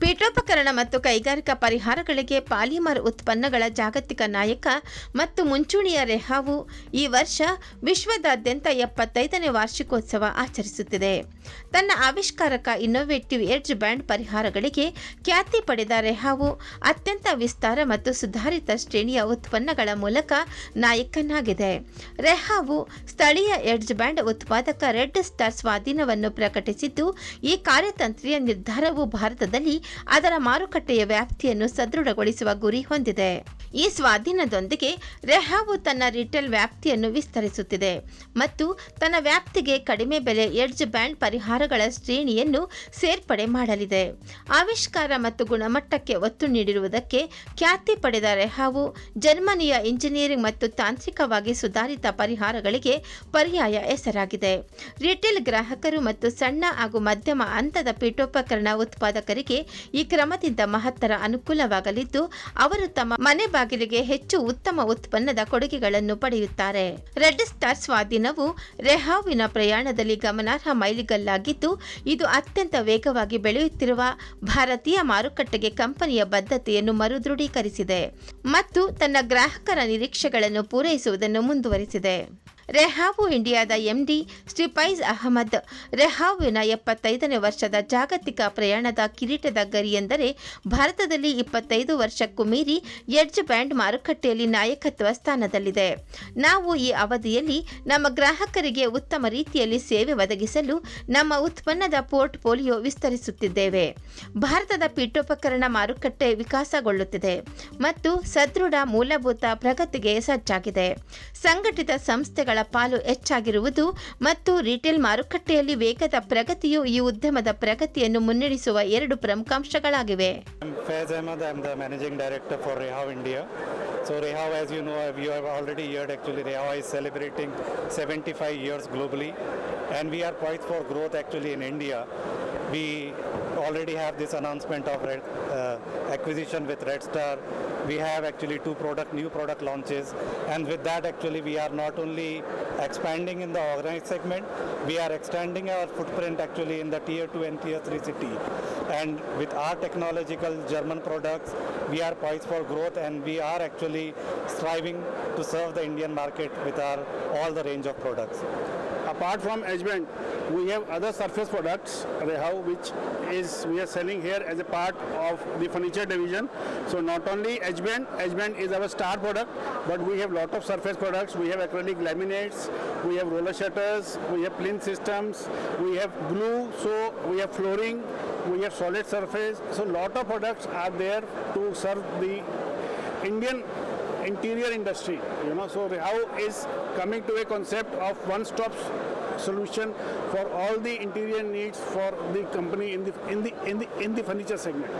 ಪೀಠೋಪಕರಣ ಮತ್ತು ಕೈಗಾರಿಕಾ ಪರಿಹಾರಗಳಿಗೆ ಪಾಲಿಮರ್ ಉತ್ಪನ್ನಗಳ ಜಾಗತಿಕ ನಾಯಕ ಮತ್ತು ಮುಂಚೂಣಿಯ ರೆಹಾವು ಈ ವರ್ಷ ವಿಶ್ವದಾದ್ಯಂತ ಎಪ್ಪತ್ತೈದನೇ ವಾರ್ಷಿಕೋತ್ಸವ ಆಚರಿಸುತ್ತಿದೆ. ತನ್ನ ಆವಿಷ್ಕಾರಕ ಇನ್ನೋವೇಟಿವ್ ಎಡ್ಜ್ ಬ್ಯಾಂಡ್ ಪರಿಹಾರಗಳಿಗೆ ಖ್ಯಾತಿ ಪಡೆದ ರೆಹಾವು ಅತ್ಯಂತ ವಿಸ್ತಾರ ಮತ್ತು ಸುಧಾರಿತ ಶ್ರೇಣಿಯ ಉತ್ಪನ್ನಗಳ ಮೂಲಕ ನಾಯಕನಾಗಿದೆ. ರೆಹಾವು ಸ್ಥಳೀಯ ಎಡ್ಜ್ ಬ್ಯಾಂಡ್ ಉತ್ಪಾದಕ ರೆಡ್ ಸ್ಟಾರ್ ಸ್ವಾಧೀನವನ್ನು ಪ್ರಕಟಿಸಿದ್ದು, ಈ ಕಾರ್ಯತಂತ್ರೀಯ ನಿರ್ಧಾರವು ಭಾರತದಲ್ಲಿ ಅದರ ಮಾರುಕಟ್ಟೆಯ ವ್ಯಾಪ್ತಿಯನ್ನು ಸದೃಢಗೊಳಿಸುವ ಗುರಿ ಹೊಂದಿದೆ. ಈ ಸ್ವಾಧೀನದೊಂದಿಗೆ ರೆಹಾವು ತನ್ನ ರಿಟೇಲ್ ವ್ಯಾಪ್ತಿಯನ್ನು ವಿಸ್ತರಿಸುತ್ತಿದೆ ಮತ್ತು ತನ್ನ ವ್ಯಾಪ್ತಿಗೆ ಕಡಿಮೆ ಬೆಲೆ ಎಡ್ಜ್ ಬ್ಯಾಂಡ್ ಪರಿಹಾರಗಳ ಶ್ರೇಣಿಯನ್ನು ಸೇರ್ಪಡೆ ಮಾಡಲಿದೆ. ಆವಿಷ್ಕಾರ ಮತ್ತು ಗುಣಮಟ್ಟಕ್ಕೆ ಒತ್ತು ನೀಡಿರುವುದಕ್ಕೆ ಖ್ಯಾತಿ ಪಡೆದ ರೆಹಾವು ಜರ್ಮನಿಯ ಇಂಜಿನಿಯರಿಂಗ್ ಮತ್ತು ತಾಂತ್ರಿಕವಾಗಿ ಸುಧಾರಿತ ಪರಿಹಾರಗಳಿಗೆ ಪರ್ಯಾಯ ಹೆಸರಾಗಿದೆ. ರಿಟೇಲ್ ಗ್ರಾಹಕರು ಮತ್ತು ಸಣ್ಣ ಹಾಗೂ ಮಧ್ಯಮ ಹಂತದ ಪೀಠೋಪಕರಣ ಉತ್ಪಾದಕರಿಗೆ ಈ ಕ್ರಮದಿಂದ ಮಹತ್ತರ ಅನುಕೂಲವಾಗಲಿದ್ದು, ಅವರು ತಮ್ಮ ಮನೆ ಬಾಗಿಲಿಗೆ ಹೆಚ್ಚು ಉತ್ತಮ ಉತ್ಪನ್ನದ ಕೊಡುಗೆಗಳನ್ನು ಪಡೆಯುತ್ತಾರೆ. ರೆಡ್ ಸ್ಟಾರ್ ಸ್ವಾಧೀನವು ರೆಹಾವಿನ ಪ್ರಯಾಣದಲ್ಲಿ ಗಮನಾರ್ಹ ಮೈಲಿಗಲ್ಲಾಗಿದ್ದು, ಇದು ಅತ್ಯಂತ ವೇಗವಾಗಿ ಬೆಳೆಯುತ್ತಿರುವ ಭಾರತೀಯ ಮಾರುಕಟ್ಟೆಗೆ ಕಂಪನಿಯ ಬದ್ಧತೆಯನ್ನು ಮರುದೃಢೀಕರಿಸಿದೆ ಮತ್ತು ತನ್ನ ಗ್ರಾಹಕರ ನಿರೀಕ್ಷೆಗಳನ್ನು ಪೂರೈಸುವುದನ್ನು ಮುಂದುವರಿಸಿದೆ. ರೆಹಾವು ಇಂಡಿಯಾದ ಎಂಡಿ ಸ್ಟಿಪೈಸ್ ಅಹಮದ್. ರೆಹಾವಿನ ಎಪ್ಪತ್ತೈದನೇ ವರ್ಷದ ಜಾಗತಿಕ ಪ್ರಯಾಣದ ಕಿರೀಟದ ಗರಿ ಎಂದರೆ ಭಾರತದಲ್ಲಿ ಇಪ್ಪತ್ತೈದು ವರ್ಷಕ್ಕೂ ಮೀರಿ ಎಡ್ಜ್ ಬ್ಯಾಂಡ್ ಮಾರುಕಟ್ಟೆಯಲ್ಲಿ ನಾಯಕತ್ವ ಸ್ಥಾನದಲ್ಲಿದೆ. ನಾವು ಈ ಅವಧಿಯಲ್ಲಿ ನಮ್ಮ ಗ್ರಾಹಕರಿಗೆ ಉತ್ತಮ ರೀತಿಯಲ್ಲಿ ಸೇವೆ ಒದಗಿಸಲು ನಮ್ಮ ಉತ್ಪನ್ನದ ಪೋರ್ಟ್ಫೋಲಿಯೋ ವಿಸ್ತರಿಸುತ್ತಿದ್ದೇವೆ. ಭಾರತದ ಪೀಠೋಪಕರಣ ಮಾರುಕಟ್ಟೆ ವಿಕಾಸಗೊಳ್ಳುತ್ತಿದೆ ಮತ್ತು ಸದೃಢ ಮೂಲಭೂತ ಪ್ರಗತಿಗೆ ಸಜ್ಜಾಗಿದೆ. ಸಂಘಟಿತ ಸಂಸ್ಥೆಗಳ ಪಾಲು ಹೆಚ್ಚಾಗಿರುವುದು ಮತ್ತು ರಿಟೇಲ್ ಮಾರುಕಟ್ಟೆಯಲ್ಲಿ ವೇಗದ ಪ್ರಗತಿಯು ಈ ಉದ್ಯಮದ ಪ್ರಗತಿಯನ್ನು ಮುನ್ನಡೆಸುವ ಎರಡು ಪ್ರಮುಖ ಅಂಶಗಳಾಗಿವೆ. So Rehav, as you know, you have already heard actually Rehav is celebrating 75 years globally, and we are poised for growth actually in India. We already have this announcement of Red, uh, acquisition with Red Star. We have actually two product new product launches, and with that actually we are not only expanding in the organized segment, we are extending our footprint actually in the tier two and tier three city. And with our technological German products, we are poised for growth, and we are actually striving to serve the Indian market with our all the range of products. Apart from Edgeband, we have other surface products, which is we are selling here as a part of the furniture division. So not only Edgeband, Edgeband is our star product, but we have lot of surface products. We have acrylic laminates, we have roller shutters, we have plinth systems, we have glue, so we have flooring, we have solid surface. So lot of products are there to serve the Indian interior industry. You know, so how is coming to a concept of one-stop solution for all the interior needs for the company in the in the in the in the furniture segment.